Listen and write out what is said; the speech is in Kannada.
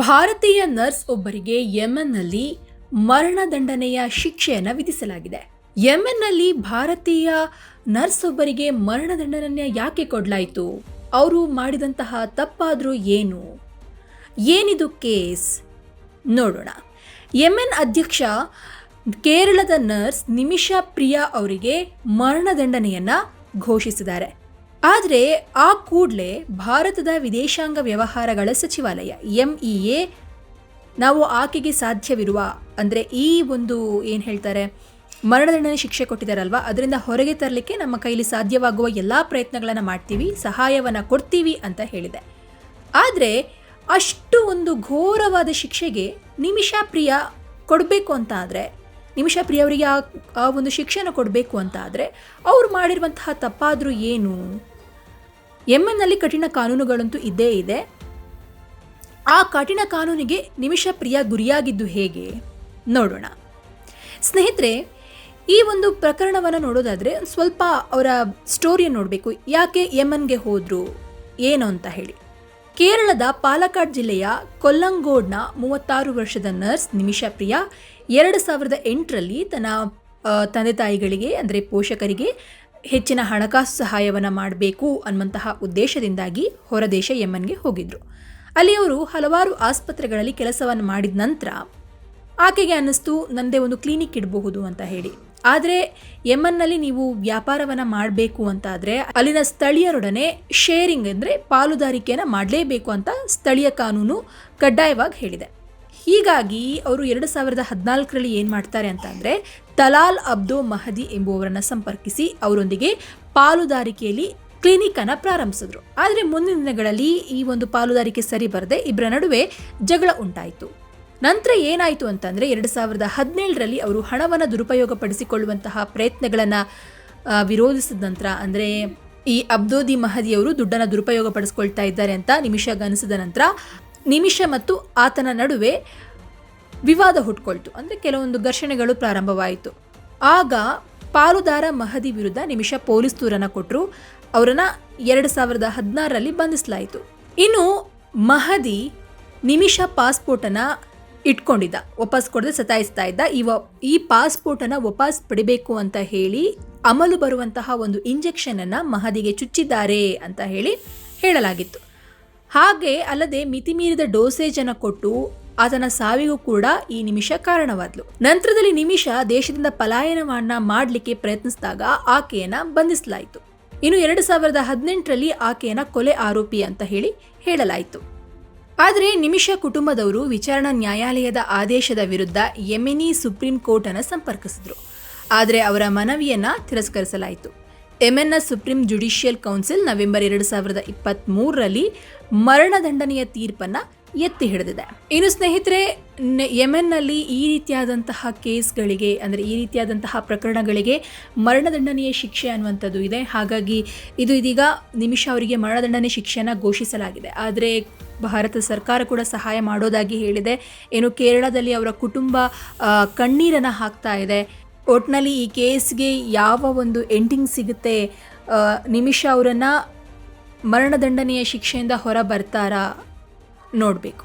ಭಾರತೀಯ ನರ್ಸ್ ಒಬ್ಬರಿಗೆ ಯೆಮನ್ನಲ್ಲಿ ಮರಣದಂಡನೆಯ ಶಿಕ್ಷೆಯನ್ನು ವಿಧಿಸಲಾಗಿದೆ. ಯೆಮನ್ನಲ್ಲಿ ಭಾರತೀಯ ನರ್ಸ್ ಒಬ್ಬರಿಗೆ ಮರಣದಂಡನೆಯ ಯಾಕೆ ಕೊಡಲಾಯಿತು? ಅವರು ಮಾಡಿದಂತಹ ತಪ್ಪಾದರೂ ಏನು? ಏನಿದು ಕೇಸ್? ನೋಡೋಣ. ಯೆಮೆನ್ ಅಧ್ಯಕ್ಷ ಕೇರಳದ ನರ್ಸ್ ನಿಮಿಷಾ ಪ್ರಿಯಾ ಅವರಿಗೆ ಮರಣದಂಡನೆಯನ್ನು ಘೋಷಿಸಿದ್ದಾರೆ. ಆದರೆ ಆ ಕೂಡಲೇ ಭಾರತದ ವಿದೇಶಾಂಗ ವ್ಯವಹಾರಗಳ ಸಚಿವಾಲಯ, ಎಂಇಎ, ನಾವು ಆಕೆಗೆ ಸಾಧ್ಯವಿರುವ, ಅಂದರೆ ಈ ಒಂದು ಏನು ಹೇಳ್ತಾರೆ, ಮರಣದಂಡನೆ ಶಿಕ್ಷೆ ಕೊಟ್ಟಿದ್ದಾರಲ್ವ? ಅದರಿಂದ ಹೊರಗೆ ತರಲಿಕ್ಕೆ ನಮ್ಮ ಕೈಲಿ ಸಾಧ್ಯವಾಗುವ ಎಲ್ಲ ಪ್ರಯತ್ನಗಳನ್ನು ಮಾಡ್ತೀವಿ, ಸಹಾಯವನ್ನು ಕೊಡ್ತೀವಿ ಅಂತ ಹೇಳಿದೆ. ಆದರೆ ಅಷ್ಟು ಒಂದು ಘೋರವಾದ ಶಿಕ್ಷೆಗೆ ನಿಮಿಷಾ ಪ್ರಿಯ ಕೊಡಬೇಕು ಅಂತ ಆದರೆ, ನಿಮಿಷಾ ಪ್ರಿಯ ಅವರಿಗೆ ಆ ಆ ಒಂದು ಶಿಕ್ಷೆನ ಕೊಡಬೇಕು ಅಂತ ಆದರೆ, ಅವ್ರು ಮಾಡಿರುವಂತಹ ತಪ್ಪಾದರೂ ಏನು? ಯೆಮೆನ್ನಲ್ಲಿ ಕಠಿಣ ಕಾನೂನುಗಳಂತೂ ಇದ್ದೇ ಇದೆ. ಆ ಕಠಿಣ ಕಾನೂನಿಗೆ ನಿಮಿಷ ಪ್ರಿಯ ಗುರಿಯಾಗಿದ್ದು ಹೇಗೆ? ನೋಡೋಣ. ಸ್ನೇಹಿತರೆ, ಈ ಒಂದು ಪ್ರಕರಣವನ್ನು ನೋಡೋದಾದರೆ ಸ್ವಲ್ಪ ಅವರ ಸ್ಟೋರಿಯನ್ನು ನೋಡಬೇಕು. ಯಾಕೆ ಯೆಮನ್ಗೆ ಹೋದರು? ಏನು ಅಂತ ಹೇಳಿ. ಕೇರಳದ ಪಾಲಕ್ಕಾಡ್ ಜಿಲ್ಲೆಯ ಕೊಲ್ಲಂಗೋಡ್ನ ಮೂವತ್ತಾರು ವರ್ಷದ ನರ್ಸ್ ನಿಮಿಷಾ ಪ್ರಿಯಾ ಎರಡು ಸಾವಿರದ ಎಂಟರಲ್ಲಿ ತನ್ನ ತಂದೆ ತಾಯಿಗಳಿಗೆ, ಅಂದರೆ ಪೋಷಕರಿಗೆ ಹೆಚ್ಚಿನ ಹಣಕಾಸು ಸಹಾಯವನ್ನು ಮಾಡಬೇಕು ಅನ್ನುವಂತಹ ಉದ್ದೇಶದಿಂದಾಗಿ ಹೊರದೇಶ ಯಮನ್ಗೆ ಹೋಗಿದ್ರು. ಅಲ್ಲಿ ಅವರು ಹಲವಾರು ಆಸ್ಪತ್ರೆಗಳಲ್ಲಿ ಕೆಲಸವನ್ನು ಮಾಡಿದ ನಂತರ ಆಕೆಗೆ ಅನ್ನಿಸ್ತು, ನಂದೇ ಒಂದು ಕ್ಲಿನಿಕ್ ಇಡಬಹುದು ಅಂತ ಹೇಳಿ. ಆದರೆ ಯಮನ್ನಲ್ಲಿ ನೀವು ವ್ಯಾಪಾರವನ್ನು ಮಾಡಬೇಕು ಅಂತಾದರೆ ಅಲ್ಲಿನ ಸ್ಥಳೀಯರೊಡನೆ ಶೇರಿಂಗ್ ಅಂದರೆ ಪಾಲುದಾರಿಕೆಯನ್ನು ಮಾಡಲೇಬೇಕು ಅಂತ ಸ್ಥಳೀಯ ಕಾನೂನು ಕಡ್ಡಾಯವಾಗಿ ಹೇಳಿದೆ. ಹೀಗಾಗಿ ಅವರು ಎರಡು ಸಾವಿರದ ಹದಿನಾಲ್ಕರಲ್ಲಿ ಏನು ಮಾಡ್ತಾರೆ ಅಂತಂದರೆ ತಲಾಲ್ ಅಬ್ದೋ ಮಹದಿ ಎಂಬುವರನ್ನು ಸಂಪರ್ಕಿಸಿ ಅವರೊಂದಿಗೆ ಪಾಲುದಾರಿಕೆಯಲ್ಲಿ ಕ್ಲಿನಿಕನ್ನು ಪ್ರಾರಂಭಿಸಿದ್ರು. ಆದರೆ ಮುಂದಿನ ದಿನಗಳಲ್ಲಿ ಈ ಒಂದು ಪಾಲುದಾರಿಕೆ ಸರಿ ಬರದೆ ಇಬ್ಬರ ನಡುವೆ ಜಗಳ ಉಂಟಾಯಿತು. ನಂತರ ಏನಾಯಿತು ಅಂತಂದರೆ ಎರಡು ಸಾವಿರದ ಹದಿನೇಳರಲ್ಲಿ ಅವರು ಹಣವನ್ನು ದುರುಪಯೋಗಪಡಿಸಿಕೊಳ್ಳುವಂತಹ ಪ್ರಯತ್ನಗಳನ್ನು ವಿರೋಧಿಸಿದ ನಂತರ ಅಂದರೆ ಈ ಅಬ್ದೋದಿ ಮಹದಿಯವರು ದುಡ್ಡನ್ನು ದುರುಪಯೋಗ ಪಡಿಸ್ಕೊಳ್ತಾ ಇದ್ದಾರೆ ಅಂತ ನಿಮಿಷ ಗನಿಸಿದ ನಂತರ ನಿಮಿಷ ಮತ್ತು ಆತನ ನಡುವೆ ವಿವಾದ ಹುಟ್ಕೊಳ್ತು. ಅಂದರೆ ಕೆಲವೊಂದು ಘರ್ಷಣೆಗಳು ಪ್ರಾರಂಭವಾಯಿತು. ಆಗ ಪಾಲುದಾರ ಮಹದಿ ವಿರುದ್ಧ ನಿಮಿಷ ಪೊಲೀಸ್ ದೂರನ್ನು ಕೊಟ್ಟರು ಅವರನ್ನು ಎರಡು ಸಾವಿರದ ಹದಿನಾರರಲ್ಲಿ ಬಂಧಿಸಲಾಯಿತು. ಇನ್ನು ಮಹದಿ ನಿಮಿಷ ಪಾಸ್ಪೋರ್ಟನ್ನು ಇಟ್ಕೊಂಡಿದ್ದ, ವಾಪಸ್ ಕೊಡದೆ ಸತಾಯಿಸ್ತಾ ಇದ್ದ. ಈ ವ ಈ ಪಾಸ್ಪೋರ್ಟನ್ನು ವಾಪಸ್ ಪಡಿಬೇಕು ಅಂತ ಹೇಳಿ ಅಮಲು ಬರುವಂತಹ ಒಂದು ಇಂಜೆಕ್ಷನನ್ನು ಮಹದಿಗೆ ಚುಚ್ಚಿದ್ದಾರೆ ಅಂತ ಹೇಳಿ ಹೇಳಲಾಗಿತ್ತು. ಹಾಗೆ ಅಲ್ಲದೆ ಮಿತಿಮೀರಿದ ಡೋಸೇಜನ್ನು ಕೊಟ್ಟು ಆತನ ಸಾವಿಗೂ ಕೂಡ ಈ ನಿಮಿಷ ಕಾರಣವಾದ್ಲು. ನಂತರದಲ್ಲಿ ನಿಮಿಷ ದೇಶದಿಂದ ಪಲಾಯನವನ್ನ ಮಾಡಲಿಕ್ಕೆ ಪ್ರಯತ್ನಿಸಿದಾಗ ಆಕೆಯನ್ನ ಬಂಧಿಸಲಾಯಿತು. ಇನ್ನು ಎರಡು ಸಾವಿರದ ಹದಿನೆಂಟರಲ್ಲಿ ಆಕೆಯನ್ನ ಕೊಲೆ ಆರೋಪಿ ಅಂತ ಹೇಳಿ ಹೇಳಲಾಯಿತು. ಆದರೆ ನಿಮಿಷ ಕುಟುಂಬದವರು ವಿಚಾರಣಾ ನ್ಯಾಯಾಲಯದ ಆದೇಶದ ವಿರುದ್ಧ ಯೆಮೆನಿ ಸುಪ್ರೀಂ ಕೋರ್ಟ್ ಅನ್ನು ಸಂಪರ್ಕಿಸಿದ್ರು. ಆದರೆ ಅವರ ಮನವಿಯನ್ನ ತಿರಸ್ಕರಿಸಲಾಯಿತು. ಯೆಮೆನ್ನ ಸುಪ್ರೀಂ ಜುಡಿಷಿಯಲ್ ಕೌನ್ಸಿಲ್ ನವೆಂಬರ್ ಎರಡು ಸಾವಿರದ ಇಪ್ಪತ್ತ್ಮೂರರಲ್ಲಿ ಮರಣದಂಡನೆಯ ತೀರ್ಪನ್ನ ಎತ್ತಿ ಹಿಡಿದಿದೆ. ಇನ್ನು ಸ್ನೇಹಿತರೆ ಯೆಮೆನ್ನಲ್ಲಿ ಈ ರೀತಿಯಾದಂತಹ ಕೇಸ್ಗಳಿಗೆ, ಅಂದರೆ ಈ ರೀತಿಯಾದಂತಹ ಪ್ರಕರಣಗಳಿಗೆ ಮರಣದಂಡನೆಯ ಶಿಕ್ಷೆ ಅನ್ನುವಂಥದ್ದು ಇದೆ. ಹಾಗಾಗಿ ಇದು ಇದೀಗ ನಿಮಿಷ ಅವರಿಗೆ ಮರಣದಂಡನೆ ಶಿಕ್ಷೆಯನ್ನು ಘೋಷಿಸಲಾಗಿದೆ. ಆದರೆ ಭಾರತ ಸರ್ಕಾರ ಕೂಡ ಸಹಾಯ ಮಾಡೋದಾಗಿ ಹೇಳಿದೆ. ಏನು ಕೇರಳದಲ್ಲಿ ಅವರ ಕುಟುಂಬ ಕಣ್ಣೀರನ್ನು ಹಾಕ್ತಾ ಇದೆ. ಒಟ್ಟಿನಲ್ಲಿ ಈ ಕೇಸ್ಗೆ ಯಾವ ಒಂದು ಎಂಡಿಂಗ್ ಸಿಗುತ್ತೆ ನಿಮಿಷ ಅವರನ್ನು ಮರಣದಂಡನೆಯ ಶಿಕ್ಷೆಯಿಂದ ಹೊರ ಬರ್ತಾರಾ ನೋಡಬೇಕು.